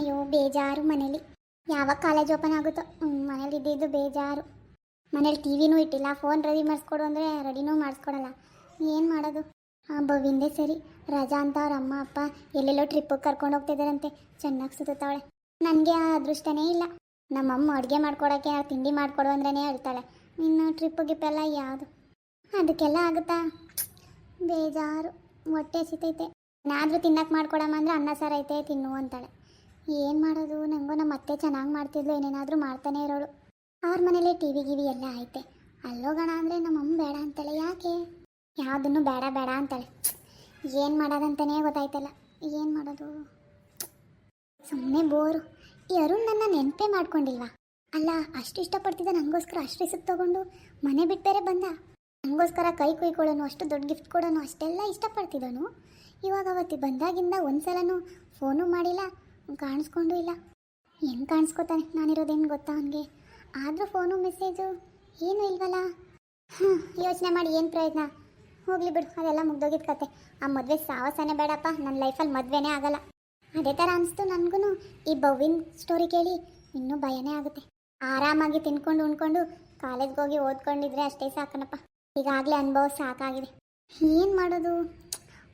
ಅಯ್ಯೋ, ಬೇಜಾರು ಮನೇಲಿ. ಯಾವಾಗ ಕಾಲೇಜ್ ಓಪನ್ ಆಗುತ್ತೋ? ಮನೇಲಿ ಇದ್ದಿದ್ದು ಬೇಜಾರು. ಮನೇಲಿ ಟಿ ವಿನೂ ಇಟ್ಟಿಲ್ಲ. ಫೋನ್ ರೆಡಿ ಮಾಡಿಸ್ಕೊಡು ಅಂದರೆ ರೆಡಿನೂ ಮಾಡಿಸ್ಕೊಡಲ್ಲ. ಏನು ಮಾಡೋದು? ಹಾಂ ಬವಿಂದೇ ಸರಿ. ರಜಾ ಅಂತ ಅವ್ರ ಅಮ್ಮ, ಅಪ್ಪ ಎಲ್ಲೆಲ್ಲೋ ಟ್ರಿಪ್ಪಿಗೆ ಕರ್ಕೊಂಡು ಹೋಗ್ತಿದ್ದಾರಂತೆ ಚೆನ್ನಾಗಿ ಸುತ್ತಾವಳೆ ನನಗೆ ಆ ಅದೃಷ್ಟನೇ ಇಲ್ಲ. ನಮ್ಮಮ್ಮ ಅಡುಗೆ ಮಾಡ್ಕೊಡೋಕ್ಕೆ ತಿಂಡಿ ಮಾಡಿಕೊಡು ಅಂದ್ರೇ ಹೇಳ್ತಾಳೆ. ಇನ್ನು ಟ್ರಿಪ್ಪು ಗಿಪ್ಪೆಲ್ಲ ಯಾವುದು? ಅದಕ್ಕೆಲ್ಲ ಆಗುತ್ತಾ? ಬೇಜಾರು. ಹೊಟ್ಟೆ ಸಿತೈತೆ ಏನಾದರೂ ತಿನ್ನಕ್ಕೆ ಮಾಡ್ಕೊಡಮ್ಮ ಅಂದರೆ ಅನ್ನ ಸಾರೈತೆ ಐತೆ, ತಿನ್ನು ಅಂತಾಳೆ. ಏನು ಮಾಡೋದು? ನನಗೂ ನಮ್ಮ ಅತ್ತೆ ಚೆನ್ನಾಗಿ ಮಾಡ್ತಿದ್ಲು, ಏನೇನಾದರೂ ಮಾಡ್ತಾನೆ ಇರೋಳು. ಅವ್ರ ಮನೇಲಿ ಟಿ ವಿ ಗಿವಿ ಎಲ್ಲ ಐತೆ. ಅಲ್ಲೋಗೋಣ ಅಂದರೆ ನಮ್ಮಮ್ಮ ಬೇಡ ಅಂತಾಳೆ. ಯಾಕೆ? ಯಾವುದನ್ನು ಬೇಡ ಬೇಡ ಅಂತಾಳೆ. ಏನು ಮಾಡೋದಂತಲೇ ಗೊತ್ತಾಯ್ತಲ್ಲ. ಏನು ಮಾಡೋದು? ಸುಮ್ಮನೆ ಬೋರು. ಈ ಅರುಣ್ ನನ್ನ ನೆನಪೇ ಮಾಡ್ಕೊಂಡಿಲ್ವಾ? ಅಲ್ಲ, ಅಷ್ಟು ಇಷ್ಟಪಡ್ತಿದ್ದ ನನಗೋಸ್ಕರ ಅಷ್ಟು ರಿಸಿಪ್ ತೊಗೊಂಡು ಮನೆ ಬಿಟ್ಟು ಬೇರೆ ಬಂದ? ನನಗೋಸ್ಕರ ಕೈ ಕುಯ್ಕೊಳ್ಳೋನು, ಅಷ್ಟು ದೊಡ್ಡ ಗಿಫ್ಟ್ ಕೊಡೋನು, ಅಷ್ಟೆಲ್ಲ ಇಷ್ಟಪಡ್ತಿದ್ದನು? ಇವಾಗ ಅವತ್ತು ಬಂದಾಗಿಂದ ಒಂದು ಸಲನೂ ಫೋನು ಮಾಡಿಲ್ಲ. ಕಾಣಿಸ್ಕೊಂಡು ಇಲ್ಲ. ಹೆಂಗೆ ಕಾಣಿಸ್ಕೊತಾನೆ? ನಾನಿರೋದೇನು ಗೊತ್ತಾ ಅವನಿಗೆ? ಆದರೂ ಫೋನು, ಮೆಸೇಜು, ಏನೂ ಇಲ್ವಲ್ಲ? ಹ್ಞೂ ಯೋಚನೆ ಮಾಡಿ ಏನು ಪ್ರಯತ್ನ ಹೋಗಲಿ ಬಿಡು, ಅದೆಲ್ಲ ಮುಗ್ದೋಗಿದ್ ಕತೆ. ಆ ಮದುವೆ ಸಾಹಸನೇ ಬೇಡಪ್ಪ ನನ್ನ ಲೈಫಲ್ಲಿ ಮದುವೆನೇ ಆಗಲ್ಲ. ಅದೇ ಥರ ಅನಿಸ್ತು ನನಗೂ ಈ ಬವ್ವಿನ ಸ್ಟೋರಿ ಕೇಳಿ ಇನ್ನೂ ಭಯನೇ ಆಗುತ್ತೆ. ಆರಾಮಾಗಿ ತಿನ್ಕೊಂಡು, ಉಣ್ಕೊಂಡು, ಕಾಲೇಜ್ಗೆ ಹೋಗಿ ಓದ್ಕೊಂಡಿದ್ರೆ ಅಷ್ಟೇ ಸಾಕನಪ್ಪ. ಈಗಾಗಲೇ ಅನುಭವ ಸಾಕಾಗಿದೆ. ಏನು ಮಾಡೋದು?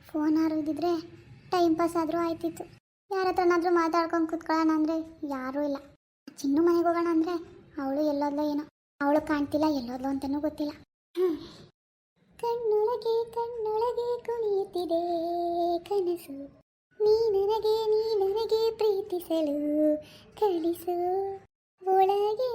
ಫೋನ್ ಇದ್ದಿದ್ರೆ ಟೈಮ್ ಪಾಸ್ ಆದರೂ ಆಯ್ತಿತ್ತು. ಯಾರ ಹತ್ರನಾದರೂ ಮಾತಾಡ್ಕೊಂಡು ಕುತ್ಕೊಳ್ಳೋಣ ಅಂದರೆ ಯಾರೂ ಇಲ್ಲ. ಚಿನ್ನು ಮನೆಗೆ ಹೋಗೋಣ ಅಂದರೆ ಅವಳು ಎಲ್ಲೋದ್ಲೋ ಏನೋ. ಅವಳು ಕಾಣ್ತಿಲ್ಲ ಎಲ್ಲೋದ್ಲೋ ಅಂತಲೂ ಗೊತ್ತಿಲ್ಲ. ಕಣ್ಣೊಳಗೆ ಕಣ್ಣೊಳಗೆ ಕುಣಿಯುತ್ತಿದೆ ಕನಸು. ನೀ ನನಗೆ ನೀ ನನಗೆ ಪ್ರೀತಿಸಲು ಕಲಿಸು ಒಳಗೆ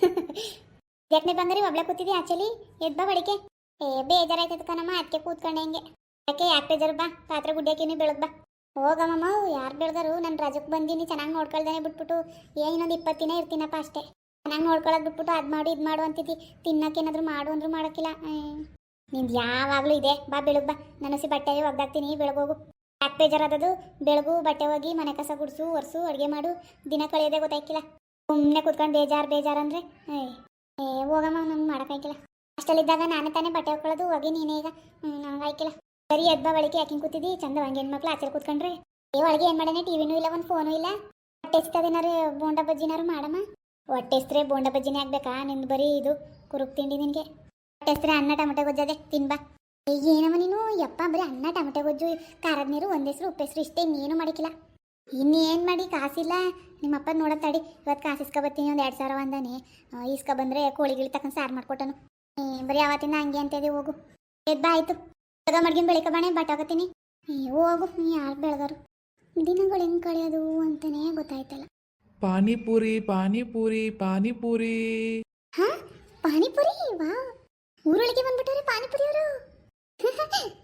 ಯಾಕೆ ಬಂಗಾರಿ ಒಬ್ಳೆ ಕೂತಿದ್ದಿ ಆಕ್ಚುಲಿ ಎದ್ ಬಾ ಬಡಿಕೆ ಏ, ಬೇಜಾರಾಯ್ತದ ಕಣಮ್ಮ ಅದಕ್ಕೆ ಕೂತ್ಕೊಂಡೆ ಹಂಗೆ. ಯಾಕೆ ಯಾಕೆ ಬೇಜಾರು ಬಾ, ಪಾತ್ರೆ ಗುಡ್ಡಕ್ಕೆ ಬೆಳಗ್ ಬಾ. ಹೋಗಮ್ಮಮ್ಮ ಯಾರು ಬೆಳೆದರು? ನಾನು ರಜಕ್ಕೆ ಬಂದೀನಿ, ಚೆನ್ನಾಗಿ ನೋಡ್ಕೊಳ್ದೇನೆ ಬಿಟ್ಬಿಟ್ಟು. ಏನ್ ಇನ್ನೊಂದು ಇಪ್ಪತ್ತು ದಿನ ಇರ್ತೀನಪ್ಪ ಅಷ್ಟೇ. ಚೆನ್ನಾಗಿ ನೋಡ್ಕೊಳ್ಳೋದು ಬಿಟ್ಬಿಟ್ಟು ಅದು ಮಾಡು, ಇದು ಮಾಡು ಅಂತಿದ್ದಿ. ತಿನ್ನಕ್ಕೇನಾದ್ರೂ ಮಾಡು ಅಂದ್ರೂ ಮಾಡೋಕ್ಕಿಲ್ಲ. ನಿಂದು ಯಾವಾಗಲೂ ಇದೆ. ಬಾ, ಬೆಳಗ್ ಬಾ. ನಾನು ಸಿ ಬಟ್ಟೆ ಒಗ್ದಾಕ್ತೀನಿ ಬೆಳಗೋಗು ಯಾಕೆ ಬೇಜಾರಾದದು? ಬೆಳಗು ಬಟ್ಟೆ ಹೋಗಿ ಮನೆ ಕಸ ಗುಡಿಸು, ಒರೆಸು, ಅಡುಗೆ ಮಾಡು. ದಿನ ಕಳೆಯೋದೇ ಗೊತ್ತಾಯ್ಕಿಲ್ಲ. ಸುಮ್ಮನೆ ಕುತ್ಕೊಂಡು ಬೇಜಾರು ಬೇಜಾರು ಅಂದರೆ? ಏ ಹೋಗಮ್ಮ, ನಂಗೆ ಮಾಡೋಕ್ಕಾಯ್ಕಿಲ್ಲ ಅಷ್ಟಲ್ಲಿದ್ದಾಗ ನಾನೇ ತಾನೇ ಬಟ್ಟೆ ಹಾಕೊಳ್ಳೋದು ಹೋಗಿ ನೀನೇ ಈಗ. ನಂಗೆ ಆಯ್ಕಿಲ್ಲ. ಬರೀ ಎದ್ಬ ಬಳಿಕೆ ಯಾಕಿಂಗ್ ಕೂತಿದ್ದಿ ಚಂದ ಹಂಗೆ ಹೆಣ್ಮಕ್ಳು ಆಚೆ ಕೂತ್ಕೊಂಡ್ರೆ. ಏ, ಒಳಗೆ ಏನು ಮಾಡೇನೆ ಟಿವಿನೂ ಇಲ್ಲ, ಒಂದು ಫೋನು ಇಲ್ಲ. ಹೊಟ್ಟೆ ಎಸ್ತದೇನಾರು ಬೋಂಡ ಬಜ್ಜಿನಾರು ಮಾಡಮ್ಮ? ಹೊಟ್ಟೆ ಹೆಸ್ರೆ ಬೋಂಡ ಬಜ್ಜಿನೇ ಆಗ್ಬೇಕಾ? ನಿಂದು ಬರೀ ಇದು ಕುರುಕ್ ತಿಂಡಿ ನಿನಗೆ. ಹೊಟ್ಟೆ ಹೆಸ್ರೆ ಅನ್ನ, ಟಮಟೆ ಗೊಜ್ಜದೆ ತಿನ್ಬಾ ಏನಮ್ಮ ನೀನು? ಯಪ್ಪ, ಬರೀ ಅನ್ನ, ಟಮಟೆ ಗೊಜ್ಜು, ಖಾರದ ನೀರು ಒಂದೆಸ್ರು ಉಪ್ಪೆಸ್ರು ಇಷ್ಟೇ ಇನ್ನೇನು ಮಾಡಿಕಿಲ್ಲ. ಇನ್ನೇನು ಮಾಡಿ ಕಾಸಿಲ್ಲ. ನಿಮ್ಮಪ್ಪ ನೋಡೋ ತಡಿ. ಇವತ್ತು ಕಾಸು ಇಸ್ಕೊ ಬರ್ತೀನಿ ಒಂದು ಎರಡು ಸಾವಿರ ಒಂದಾನೆ ಇಸ್ಕೊ ಬಂದರೆ ಕೋಳಿಗಿಳಿ ತಕ್ಕಂತ ಸಾರು ಮಾಡ್ಕೊಟ್ಟನು. ಬರೀ ಅವತ್ತಿನ ಹಂಗೆ ಅಂತೇಳಿ ಹೋಗು. ಎದ್ ಬಾ ಆಯ್ತು. ಬೆಳಗ ಮಡ್ಗಿನ ಬೆಳಿಕ ಬಾಣೆ ಬಟಾಕತ್ತೀನಿ ಏ ಹೋಗು ಯಾರು ಬೆಳಗಾರು ದಿನಗಳು ಹೆಂಗೆ ಕಳೆಯೋದು ಅಂತಲೇ ಗೊತ್ತಾಯ್ತಲ್ಲ. ಪಾನಿಪುರಿ ಪಾನಿಪುರಿ ಪಾನಿಪುರಿ. ಹಾ? ಪಾನಿಪುರಿ? ವಾ ಊರೊಳಗೆ ಬಂದ್ಬಿಟ್ಟಾರೆ ಪಾನಿಪುರಿ ಅವರು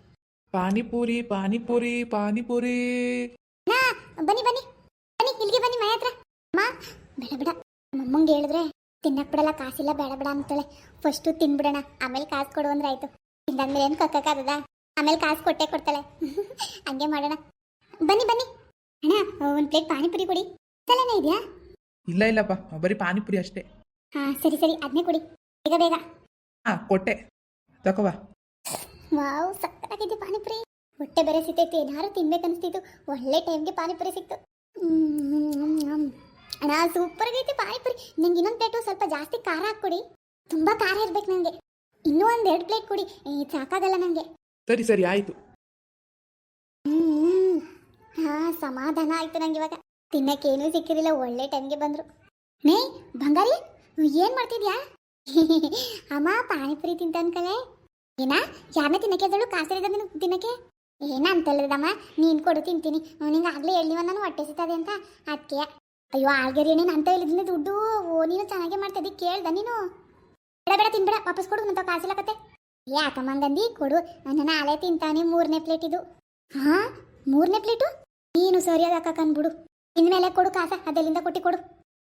ಪಾನಿಪುರಿ ಪಾನಿಪುರಿ. ಪಾನಿಪುರಿ ಬನ್ನಿ ಬನ್ನಿ. ಬನ್ನಿ ಇಲ್ಲಿಗೆ ಬನ್ನಿ ಮನೆ ಹತ್ರ. ಅಮ್ಮ ಬೇಡ ಬಿಡ. ನಮ್ಮಮ್ಮಂಗೆ ಹೇಳಿದ್ರೆ ತಿನ್ನಕ್ ಬಿಡಲ್ಲ ಕಾಸಿಲ್ಲ ಬೇಡ ಬಿಡ ಅಂತಾಳೆ. ಫಸ್ಟು ತಿನ್ಬಿಡೋಣ. ಆಮೇಲೆ ಕಾಸು ಕೊಡು ಅಂದ್ರೆ ಆಯ್ತು ತಿಂದಾದ್ಮೇಲೆ ಏನು ಕಕ್ಕಾಗದ ಆಮೇಲೆ ಕಾಸು ಕೊಟ್ಟೆ ಕೊಡ್ತಾಳೆ. ಹಂಗೆ ಮಾಡೋಣ. ಬನ್ನಿ ಬನ್ನಿ. ಅಣ್ಣ ಒಂದು ಪ್ಲೇಟ್ ಪಾನಿಪುರಿ ಕೊಡಿ. ತಲೆನೇ ಇದೆಯಾ? ಇಲ್ಲ ಇಲ್ಲಪ್ಪ. ಬರೀ ಪಾನಿಪುರಿ ಅಷ್ಟೇ. ಹಾ ಸರಿ ಸರಿ. ಅದನ್ನೇ ಕೊಡಿ. ಬೇಗ ಬೇಗ. ಹಾ ಕೊಟ್ಟೆ. ತಕೋವಾ ವಾವ್ ಸಕ್ಕತ್ತಾಗಿದೆ ಪಾನಿಪುರಿ. ಹೊಟ್ಟೆ ಬೇರೆ ಸಿಗ್ತೈತಿ ಏನಾರು ತಿನ್ಬೇಕನ್ಸ್ತಿತ್ತು ಒಳ್ಳೆ ಟೈಮ್ಗೆ ಪಾನಿಪುರಿ ಸಿಕ್ತು. ಅಣ್ಣ ಸೂಪರ್ ಆಗೈತಿ ಪಾನಿಪುರಿ. ನಂಗೆ ಇನ್ನೊಂದು ಪ್ಲೇಟು ಸ್ವಲ್ಪ ಜಾಸ್ತಿ ಖಾರ ಹಾಕ್ಕೊಡಿ. ತುಂಬಾ ಖಾರ ಇರ್ಬೇಕು ನನಗೆ ಇನ್ನೂ ಒಂದು ಎರಡು ಪ್ಲೇಟ್ ಕೊಡಿ. ಸಾಕಾಗಲ್ಲ ನನಗೆ ಸರಿ ಸರಿ ಆಯಿತು. ಹಾ ಸಮಾಧಾನ ಆಯ್ತು ನಂಗೆ ಇವಾಗ. ತಿನ್ನಕ್ಕೇನೂ ಸಿಕ್ಕಿರಲಿಲ್ಲ ಒಳ್ಳೆ ಟೈಮ್ಗೆ ಬಂದರು. ನೇ ಬಂಗಾರಿ ಏನು ಮಾಡ್ತಿದ್ಯಾ? ಅಮ್ಮ ಪಾನಿಪುರಿ ತಿಂತ ಅನ್ಕಳೆ ಏನಾ ಯಾರನ್ನ ತಿನ್ನಕ್ಕೆ ಅದಳು ಕಾಸಿರಿದ ನೀನು ತಿನ್ನಕ್ಕೆ? ಏನ ಅಂತಲ್ಲದಮ್ಮ ನೀನು ಕೊಡು, ತಿಂತೀನಿ. ನಿಂಗೆ ಆಗಲೇ ಹೇಳಿವ ನಾನು ಹೊಟ್ಟೆ ಸಿಗ್ತದೆ ಅಂತ? ಅದಕ್ಕೆ ಅಯ್ಯೋ ಆಳ್ಗೆರಿ ನೀನು ಅಂತ ಹೇಳಿದ್ರೆ ದುಡ್ಡು, ಓ, ನೀನು ಚೆನ್ನಾಗೆ ಮಾಡ್ತಿದ್ದಿ, ಕೇಳ್ದ ನೀನು? ಬೇಡ ಬೇಡ ತಿನ್ಬೇಡ ವಾಪಸ್ ಕೊಡು, ನಂತ ಕಾಸಿಲ್ಲ ಕತೆ. ಯಾಕಮ್ಮ ಹಂಗಂದಿ ಕೊಡು. ನನ್ನ ನಾಳೆ ತಿಂತಾನೆ ಮೂರನೇ ಪ್ಲೇಟ್ ಇದು. ಹಾ ಮೂರನೇ ಪ್ಲೇಟು ನೀನು ಸರಿಯಾದ ಅಕ್ಕನ್ಬಿಡು ಇನ್ಮೇಲೆ ಕೊಡು ಕಾಸ, ಅದೆಲ್ಲಿಂದ ಕೊಟ್ಟಿ ಕೊಡು.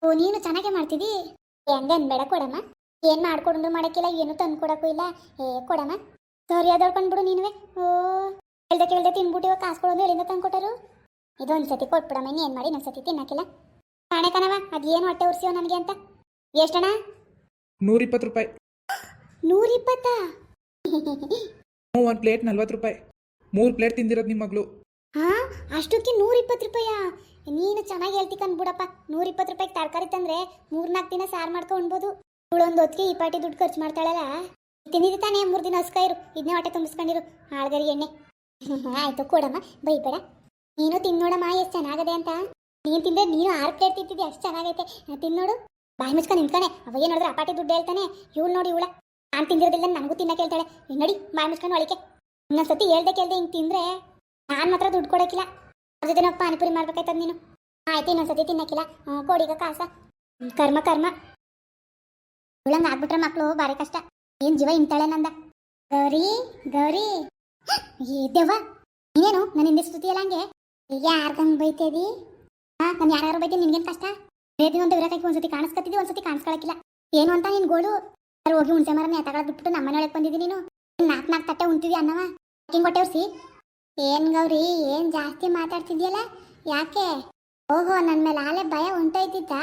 ಓ, ನೀನು ಚೆನ್ನಾಗೆ ಮಾಡ್ತಿದ್ದಿ? ಹೆಂಗನ್ ಅನ್ಬೇಡ ಕೊಡಮ್ಮ. ಏನು ಮಾಡ್ಕೊಂಡು ಮಾಡಕ್ಕಿಲ್ಲ, ಏನು ತಂದು ಕೊಡೋಕ್ಕೂ ಇಲ್ಲ. ಏ, ಕೊಡಮ್ಮ. ಸರಿಯಾದ ಬಿಡು ನೀನುವೆ. ಓ. ಹೇಳ್ದೆ ಕೇಳ್ದೆ ತಿನ್ಬಿಟ್ಟು ಇವಾಗ ಕಾಸು ಕೊಡೋದು ಎಲ್ಲಿಂದ ತಂದು ಕೊಟ್ಟರು ಇದೊಂದು ಸತಿ ಕೊಟ್ಬಿಡಮ್ಮ ಏನು ಮಾಡಿ ಇನ್ನೊಂದು ಸತಿ ತಿನ್ನಕ್ಕಿಲ್ಲ. ಕಾಣೆ ಕಣವ ಅದೇನು ಹೊಟ್ಟೆ ಉರ್ಸಿಯೋ ನನಗೆ ಅಂತ? ಎಷ್ಟಣ್ಣ? ನೂರಿಪ್ಪತ್ತು ರೂಪಾಯಿ. ನೂರಿಪ್ಪತ್ತಾ? ಹ್ಞೂ ಒಂದು ಪ್ಲೇಟ್ ನಲ್ವತ್ತು ರೂಪಾಯಿ. ಮೂರು ಪ್ಲೇಟ್ ತಿಂದಿರೋದು ನಿಮ್ಮ ಮಗಳು. ಹಾ ಅಷ್ಟಕ್ಕೆ ನೂರಿಪ್ಪತ್ತು ರೂಪಾಯಾ? ನೀನು ಚೆನ್ನಾಗಿ ಹೇಳ್ತಿ ಕಂದ್ಬಿಡಪ್ಪ ನೂರಿಪ್ಪತ್ತು ರೂಪಾಯಿಗೆ ತರಕಾರಿ ತಂದ್ರೆ ಮೂರ್ನಾಲ್ಕು ದಿನ ಸಾರು ಮಾಡ್ಕೊಂಡು ಉಣ್ಬೋದು. ಇವಳೊಂದು ಹೊತ್ತಿಗೆ ಈ ಪಾಟಿ ದುಡ್ಡು ಖರ್ಚು ಮಾಡ್ತಾಳಲ್ಲ? ತಿಂದಿದ್ದು ತಾನೇ ಮೂರು ದಿನ ಹಸ್ಕಾಯಿರು ಇದನ್ನೇ ಹೊಟ್ಟೆ ತುಂಬಿಸ್ಕೊಂಡಿರು. ಆಳ್ಗರಿ ಎಣ್ಣೆ. ಆಯ್ತು ಕೊಡಮ್ಮ. ಬೈಬೇಡ ನೀನು ತಿನ್ನೋಡಮ್ಮ ಎಷ್ಟು ಚೆನ್ನಾಗದೆ ಅಂತ. ನೀನು ತಿಂದ್ರೆ ನೀನು ಆರು ಪ್ಲೇಟ್ ತಿಂತಿದ್ದೆ, ಅಷ್ಟು ಚೆನ್ನಾಗೈತೆ. ತಿನ್ನೋಡು ಬಾಯಿ ಮುಚ್ಕೊಂಡು ನಿಂತ್ಕೊಂಡೆ ಏನು ನೋಡಿದ್ರೆ ಅಪಾಟಿ ದುಡ್ಡು ಹೇಳ್ತಾನೆ. ಇವಳು ನೋಡಿ ಇವಳ. ನಾನು ತಿಂದಿರೋದಿಲ್ಲ, ನನಗೂ ತಿನ್ನಕ್ಕೆ ಹೇಳ್ತಾಳೆ. ನೋಡಿ, ಬಾಯಿ ಮುಚ್ಕೊಂಡು ಒಳಕ್ಕೆ ಇನ್ನೊಂದ್ಸತಿ ಹೇಳ್ದೆ ಕೇಳ್ದೆ ಹಿಂಗೆ ತಿಂದ್ರೆ ನಾನು ಮಾತ್ರ ದುಡ್ಡು ಕೊಡೋಕ್ಕಿಲ್ಲ. ಅದ್ರ ಜೊತೆ ಪಾನಿಪುರಿ ಮಾಡ್ಬೇಕಾಯ್ತದ ನೀನು. ಆಯ್ತು, ಇನ್ನೊಂದ್ಸತಿ ತಿನ್ನಕ್ಕಿಲ್ಲ. ಕೊಡಿಗ ಕಾಸ. ಕರ್ಮ ಕರ್ಮ. ಇವಳಂಗೆ ಆಗ್ಬಿಟ್ರೆ ಮಕ್ಕಳು ಭಾರಿ ಕಷ್ಟ. ಏನು ಜೀವ ಇಂತಾಳೆ ನಂದ. ಗೌರಿ ಗೌರಿ. ಏ ದೇವ ನೀನೇನು? ನನ್ನ ಹಿಂದೆ ಸುತ್ತಿಯಲ್ಲ ಹಂಗೆ? ಯಾರ್ದಂಗ್ ಬೈತೇದಿ? ಹಾ, ನಾನು ಯಾರ್ಯಾರು ಬೈತೀನಿ ನಿನ್ಗೇನು ಕಷ್ಟ? ಬೇದಿ ಒಂದು ಇರಕಾಕಿ ಒಂದ್ಸತಿ ಕಾಣಿಸ್ಕೊತಿದ್ದಿ ಒಂದ್ಸತಿ ಕಾಣಿಸ್ಕೊಳಕಿಲ್ಲ. ಏನು ಅಂತ ನಿನ್ ಗೋಳು? ಯಾರು ಹೋಗಿ ಹುಣಸೆ ಮರ ನೇತಾಗಳ್ ಬಿಟ್ಬಿಟ್ಟು ನಮ್ಮನೆ ಒಳಗೆ ಬಂದಿದ್ದಿ ನೀನು? ನಾಲ್ಕು ನಾಲ್ಕು ತಟ್ಟೆ ಉಂಟಿದ್ಯಾ ಅನ್ನವ? ಹಿಂಗೆ ಹೊಟ್ಟೆ ಏನ್ ಗೌರಿ, ಏನ್ ಜಾಸ್ತಿ ಮಾತಾಡ್ತಿದ್ಯಲ್ಲ? ಯಾಕೆ? ಓಹೋ ನನ್ನ ಮೇಲೆ ಆಲೆ ಭಯ ಉಂಟಾಯ್ತಿತ್ತಾ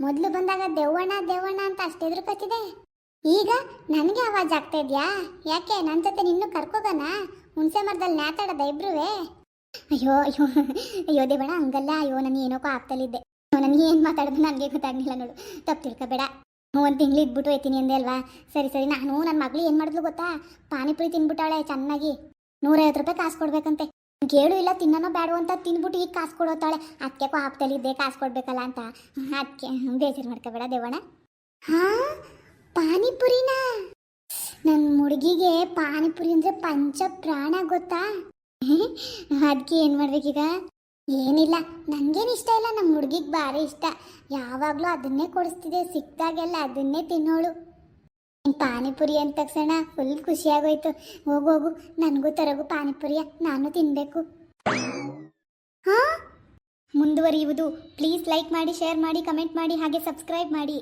ಮೊದಲು ಬಂದಾಗ ದೇವಣ್ಣ ದೇವಣ್ಣ ಅಂತ ಅಷ್ಟು ಎದುರುಕತ್ತಿದೆ. ಈಗ ನನಗೆ ಆವಾಜ್ ಆಗ್ತಾ ಇದ್ಯಾ? ಯಾಕೆ ನನ್ನ ಜೊತೆ ನಿನ್ನೂ ಕರ್ಕೋಗಣ ಹುಣಸೆ ಮರದಲ್ಲಿ ನ್ಯಾತಾಡದ ಇಬ್ರುವೆ? ಅಯ್ಯೋ ಅಯ್ಯೋ ಅಯ್ಯೋ ದೇವಣ ಹಂಗಲ್ಲ. ಅಯ್ಯೋ, ನಾನು ಏನೋಕೋ ಆಗ್ತಲಿದ್ದೆ ನನಗೆ ಏನು ಮಾತಾಡೋದು? ನನಗೆ ಗೊತ್ತಾಗ್ಲಿಲ್ಲ ನೋಡು. ತಪ್ಪು ತಿಳ್ಕೊಬೇಡ. ಒಂದು ತಿಂಗಳು ಇದ್ಬಿಟ್ಟು ಹೋಯ್ತೀನಿ ಅಂದೆ ಅಲ್ವಾ? ಸರಿ ಸರಿ. ನಾನು ನನ್ನ ಮಗಳು ಏನು ಮಾಡಿದ್ಲು ಗೊತ್ತಾ? ಪಾನಿಪುರಿ ತಿನ್ಬಿಟ್ಟಾಳೆ ಚೆನ್ನಾಗಿ. ನೂರೈವತ್ತು ರೂಪಾಯಿ ಕಾಸು ಕೊಡ್ಬೇಕಂತೆ. ಕೇಳು ಇಲ್ಲ, ತಿನ್ನನೋ ಬೇಡ ಅಂತ ತಿನ್ಬಿಟ್ಟು ಈಗ ಕಾಸು ಕೊಡೋತಾಳೆ. ಅದಕ್ಕೆ ಹಾಕ್ತಲಿದ್ದೆ ಕಾಸು ಕೊಡ್ಬೇಕಲ್ಲ ಅಂತ. ಅದಕ್ಕೆ ಬೇಜಾರು ಮಾಡ್ಕೋಬೇಡ ದೇವಣ್ಣ. ಹಾ? ಪಾನಿಪುರಿನ? ನನ್ನ ಹುಡುಗಿಗೆ ಪಾನಿಪುರಿ ಅಂದ್ರೆ ಪಂಚ ಪ್ರಾಣ ಗೊತ್ತಾ? ಅದಕ್ಕೆ ಏನು ಮಾಡ್ಬೇಕೀಗ? ಏನಿಲ್ಲ ನನಗೇನು ಇಷ್ಟ ಇಲ್ಲ ನಮ್ಮ ಹುಡುಗಿಗೆ ಭಾರಿ ಇಷ್ಟ. ಯಾವಾಗಲೂ ಅದನ್ನೇ ಕೊಡಿಸ್ತಿದೆ ಸಿಕ್ಕಿದಾಗೆಲ್ಲ ಅದನ್ನೇ ತಿನ್ನೋಳು. ನೀನ್ ಪಾನಿಪುರಿ ಅಂದ ತಕ್ಷಣ ಫುಲ್ ಖುಷಿಯಾಗೋಯ್ತು. ಹೋಗು ಹೋಗು, ನನಗೂ ತರಗು ಪಾನಿಪುರಿಯ, ನಾನು ತಿನ್ನಬೇಕು ಹಾಂ? ಮುಂದುವರಿಯುವುದು. ಪ್ಲೀಸ್ ಲೈಕ್ ಮಾಡಿ, ಶೇರ್ ಮಾಡಿ, ಕಮೆಂಟ್ ಮಾಡಿ, ಹಾಗೆ ಸಬ್ಸ್ಕ್ರೈಬ್ ಮಾಡಿ.